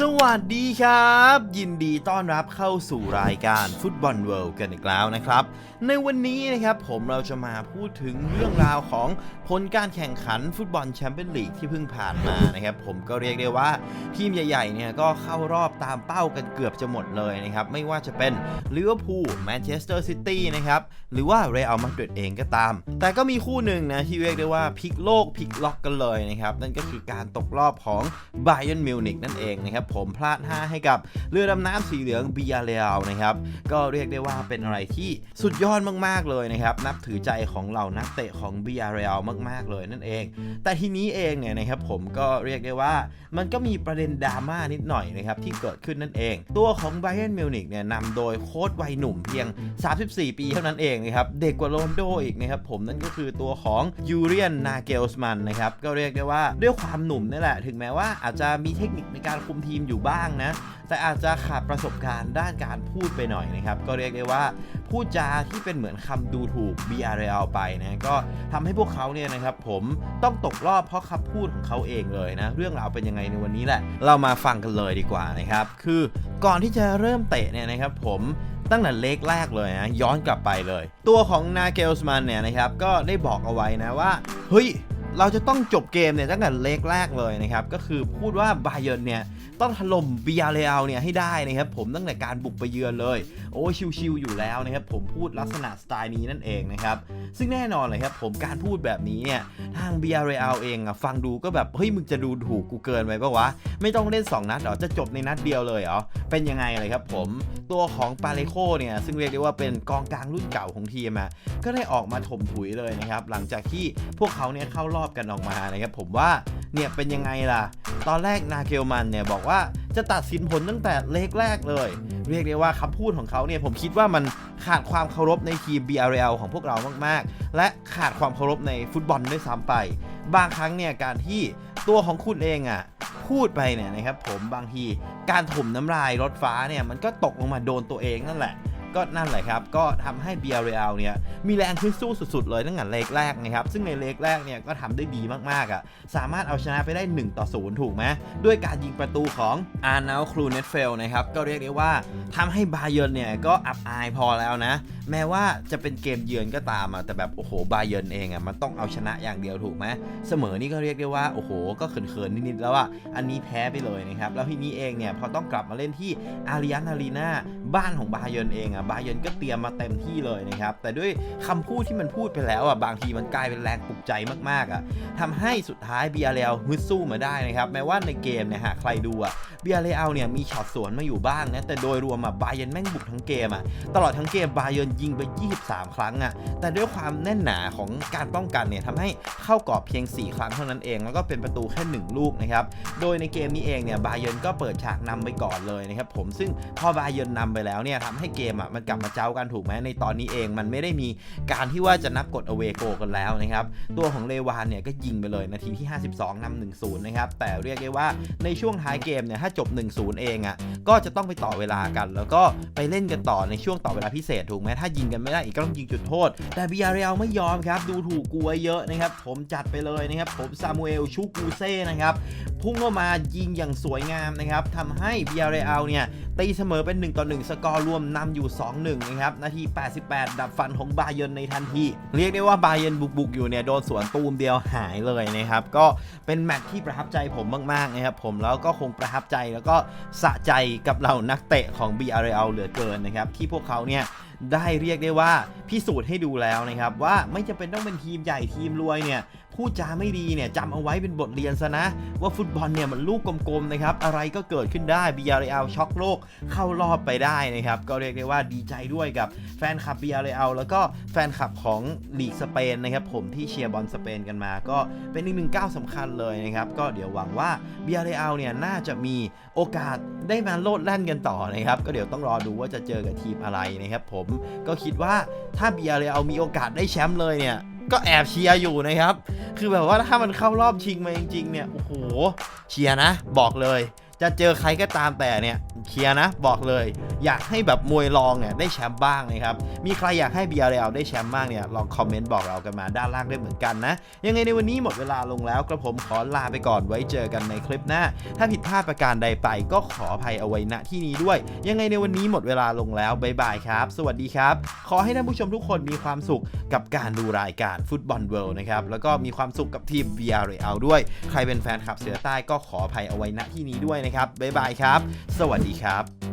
สวัสดีครับ ยินดีต้อนรับเข้าสู่รายการฟุตบอลเวิลด์กันอีกแล้วนะครับ ในวันนี้นะครับผมเราจะมาพูดถึงเรื่องราวของผลการแข่งขันฟุตบอลแชมเปี้ยนลีกที่เพิ่งผ่านมานะครับ ผมก็เรียกได้ว่าทีมใหญ่ๆเนี่ยก็เข้ารอบตามเป้ากันเกือบจะหมดเลยนะครับ ไม่ว่าจะเป็นลิเวอร์พูลแมนเชสเตอร์ซิตี้นะครับหรือว่าเรอัลมาดริดเองก็ตาม แต่ก็มีคู่หนึ่งนะที่เรียกได้ว่าพลิกโลกพลิกล็อกกันเลยนะครับนั่นก็คือการตกรอบของไบเ e นมิวนิกนั่นเองนะครับผมพลาด 5 ให้กับเรือดำน้ำสีเหลืองบิยาเรลนะครับก็เรียกได้ว่าเป็นอะไรที่สุดยอดมากๆเลยนะครับนับถือใจของเหล่านักเตะของบิยาเรลมาก ๆ เลยนั่นเอง แต่ทีนี้เองเนี่ยนะครับผมก็เรียกได้ว่ามันก็มีประเด็นดราม่านิดหน่อยนะครับที่เกิดขึ้นนั่นเอง ตัวของไบเ e นมิวนิกเนี่ยนำโดยโค้ชวัยหนุ่มเพียง 34 ปีเท่านั้นเองนะครับเด็กกว่าโรนโดอีกนะครับผมนั่นก็คือตัวของยูเรียนนาเกลส์มันนะครับก็เรียกได้ว่าด้วยความหนุ่มนี่แหละ ถึงแม้ว่าอาจจะมีเทคนิคในการคุมทีมอยู่บ้างนะ แต่อาจจะขาดประสบการณ์ด้านการพูดไปหน่อยนะครับ ก็เรียกได้ว่าพูดจาที่เป็นเหมือนคำดูถูก BRL ไปนะก็ทำให้พวกเขาเนี่ยนะครับผมต้องตกรอบเพราะคำพูดของเขาเองเลยนะ เรื่องราวเป็นยังไงในวันนี้แหละ เรามาฟังกันเลยดีกว่านะครับ คือก่อนที่จะเริ่มเตะเนี่ยนะครับผมตั้งแต่เล็กแรกเลยนะย้อนกลับไปเลย ตัวของนาเกลสมันเนี่ยนะครับก็ได้บอกเอาไว้นะว่า เฮ้ย เราจะต้องจบเกมเนี่ยตั้งแต่เล็กแรกเลยนะครับ ก็คือพูดว่าบาเยิร์นเนี่ย ต้องถล่มบียาเรอัลเนี่ยให้ได้นะครับผมตั้งแต่การบุกไปเยือนเลย โอ้ชิวๆอยู่แล้วนะครับผมพูดลักษณะสไตล์นี้นั่นเองนะครับซึ่งแน่นอนเลยครับผมการพูดแบบนี้เนี่ยทางบียาเรอัลเองอะฟังดูก็แบบเฮ้ยมึงจะดูถูกกูเกินไปปะวะไม่ต้องเล่น 2 นัดหรอจะจบในนัดเดียวเลยเหรอเป็นยังไงเลยครับผมตัวของปาเลโคเนี่ยซึ่งเรียกได้ว่าเป็นกองกลางรุ่นเก่าของทีมอะก็ได้ออกมาถมถุยเลยนะครับหลังจากที่พวกเขาเนี่ยเข้ารอบกันออกมานะครับผมว่าเนี่ยเป็นยังไงล่ะ ตอนแรกนาเกลมันเนี่ยบอกว่าจะตัดสินผลตั้งแต่เล็กแรกเลย เรียกได้ว่าคำพูดของเขาเนี่ยผมคิดว่ามันขาดความเคารพในทีม BRL ของพวกเรามากๆ และขาดความเคารพในฟุตบอลด้วยซ้ำไป บางครั้งเนี่ยการที่ตัวของคุณเองอะ่ะพูดไปเนี่ยนะครับผมบางทีการถมน้ำลายรถฟ้าเนี่ยมันก็ตกลงมาโดนตัวเองนั่นแหละ ก็นั่นแหละครับ ก็ทำให้เบียร์เรียลเนี่ยมีแรงขึ้นสู้สุด ๆ เลยตั้งแต่เลกแรกนะครับ ซึ่งในเลกแรกเนี่ยก็ทำได้ดีมากๆอะสามารถเอาชนะไปได้ 1 ต่อ 0 ถูกไหมด้วยการยิงประตูของอาร์นาลครูเนตเฟลนะครับก็เรียกได้ว่าทำให้บาเยิร์นเนี่ยก็อับอายพอแล้วนะแม้ว่าจะเป็นเกมเยือนก็ตามอะแต่แบบโอ้โหบาเยิร์นเองอะมันต้องเอาชนะอย่างเดียวถูกไหมเสมอนี่ก็เรียกได้ว่าโอ้โห ก็เขินๆนิดๆแล้วอะอันนี้แพ้ไปเลยนะครับแล้วทีนี้เองเนี่ยพอต้องกลับมาเล่นที่อาริยันอารีนาบ้านของบาเยิร์นเองอะบาเยิร์นก็เตรียมมาเต็มที่เลยนะครับแต่ด้วยคำพูดที่มันพูดไปแล้วอะบางทีมันกลายเป็นแรงปลุกใจมากๆอะทำให้สุดท้ายเบียร์เรลฮึดสู้มาได้นะครับแม้ว่าในเกมเนี่ยหากใครดูอะเบียร์เรลเนี่ยมีช็อตสวนมาอยู่บ้างนะแต่โดยรวมอะบาเยิร์นแม่งบุกทั้งเกมอะตลอดทั้งเกมบาเยิร์นยิงไป 23 ครั้งอะ แต่ด้วยความแน่นหนาของการป้องกันเนี่ยทำให้เข้ากรอบเพียง 4 ครั้งเท่านั้นเอง แล้วก็เป็นประตูแค่ 1 ลูกนะครับ โดยในเกมนี้เองเนี่ยบาเยิร์นก็เปิดฉากนำไปก่อนเลยนะครับผม ซึ่งพอบาเยิร์นนำไปแล้วเนี่ยทำให้เกมอะมันกลับมาเจ้ากันถูกไหมในตอนนี้เองมันไม่ได้มีการที่ว่าจะนับกดอเวโกกันแล้วนะครับ ตัวของเลวานเนี่ยก็ยิงไปเลยนาทีที่ 52นำ1-0นะครับ แต่เรียกได้ว่าในช่วงท้ายเกมเนี่ยถ้าจบ 1-0 เองอะก็จะต้องไปต่อเวลากัน แล้วก็ไปเล่นกันต่อในช่วงต่อเวลาพิเศษถูกไหมถ้ายิงกันไม่ได้อีกก็ต้องยิงจุดโทษ แต่บีอาร์เรลไม่ยอมครับ ดูถูกกูไว้เยอะนะครับ ผมจัดไปเลยนะครับ ผมซามูเอลชูกูเซ่นะครับพุ่งเข้ามายิงอย่างสวยงามนะครับทำให้บีอาร์เรลเนี่ยตีเสมอเป็น 1 ต่อ 1 สกอร์รวมนำอยู่ 2-1 นะครับ นาที 88 ดับฟันของบาเยนในทันที เรียกได้ว่าบาเยนบุกๆอยู่เนี่ย โดนสวนตูมเดียวหายเลยนะครับ ก็เป็นแมตช์ที่ประทับใจผมมากๆนะครับผมแล้วก็คงประทับใจแล้วก็สะใจกับเหล่านักเตะของ BRL เหลือเกินนะครับ ที่พวกเขาเนี่ย ได้เรียกได้ว่าพิสูจน์ให้ดูแล้วนะครับว่าไม่จำเป็นต้องเป็นทีมใหญ่ทีมรวยเนี่ยพูดจาไม่ดีเนี่ยจำเอาไว้เป็นบทเรียนซะนะ ว่าฟุตบอลเนี่ยมันลูกกลมๆนะครับอะไรก็เกิดขึ้นได้ BRL ช็อกโลกเข้ารอบไปได้นะครับก็เรียกได้ว่าดีใจด้วยกับแฟนคลับ BRL แล้วก็แฟนคลับของลีกสเปนนะครับผมที่เชียร์บอลสเปนกันมา ก็เป็นอีกหนึ่งก้าวสำคัญเลยนะครับก็เดี๋ยวหวังว่า BRL เนี่ยน่าจะมีโอกาสได้มาโลดแล่นกันต่อนะครับก็เดี๋ยวต้องรอดูว่าจะเจอกับทีมอะไรนะครับผมก็คิดว่าถ้าเบียร์เลยเอามีโอกาสได้แชมป์เลยเนี่ย ก็แอบเชียร์อยู่นะครับ คือแบบว่าถ้ามันเข้ารอบชิงมาจริงๆเนี่ย โอ้โห เชียร์นะ บอกเลยจะเจอใครก็ตามแต่เนี่ยเคลียร์นะบอกเลย อยากให้แบบมวยรองเนี่ยได้แชมป์บ้างนะครับ มีใครอยากให้ BRL ได้แชมป์บ้างเนี่ยลองคอมเมนต์บอกเรากันมาด้านล่างได้เหมือนกันนะ ยังไงในวันนี้หมดเวลาลงแล้วกระผมขอลาไปก่อนไว้เจอกันในคลิปหน้า ถ้าผิดพลาดประการใดไปก็ขออภัยเอาไว้ณที่นี้ด้วย ยังไงในวันนี้หมดเวลาลงแล้วบ๊ายบายครับ สวัสดีครับ ขอให้ท่านผู้ชมทุกคนมีความสุขกับการดูรายการฟุตบอลเวิลด์นะครับแล้วก็มีความสุขกับทีม VRL ด้วย ใครเป็นแฟนคลับเสือใต้ก็ขออภัยเอาไว้ณที่นี้ด้วยนะครับบ๊ายบายครับ สวัสดีครับ